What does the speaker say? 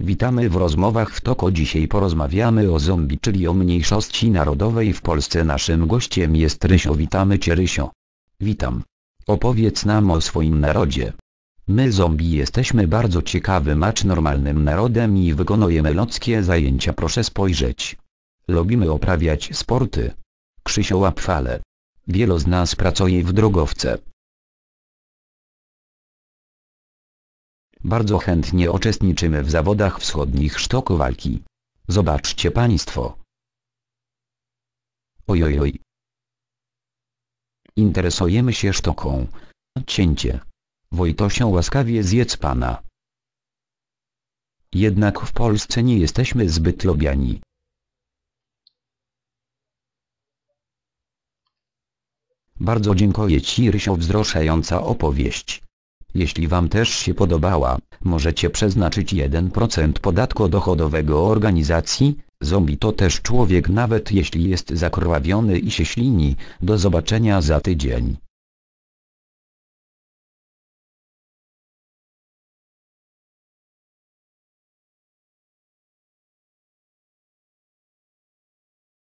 Witamy w rozmowach w Toko. Dzisiaj porozmawiamy o zombie, czyli o mniejszości narodowej w Polsce. Naszym gościem jest Rysio. Witamy Cię Rysio. Witam. Opowiedz nam o swoim narodzie. My zombie jesteśmy bardzo ciekawym acz normalnym narodem i wykonujemy ludzkie zajęcia proszę spojrzeć. Lubimy oprawiać sporty. Krzysio łapfale. Wielu z nas pracuje w drogowce. Bardzo chętnie uczestniczymy w zawodach wschodnich sztoku walki. Zobaczcie państwo. Ojojoj. Interesujemy się sztoką. Cięcie. Wojtosią łaskawie zjedz pana. Jednak w Polsce nie jesteśmy zbyt lubiani. Bardzo dziękuję Ci Rysio wzruszająca opowieść. Jeśli Wam też się podobała, możecie przeznaczyć 1% podatku dochodowego organizacji, zombie to też człowiek nawet jeśli jest zakrwawiony i się ślini, do zobaczenia za tydzień.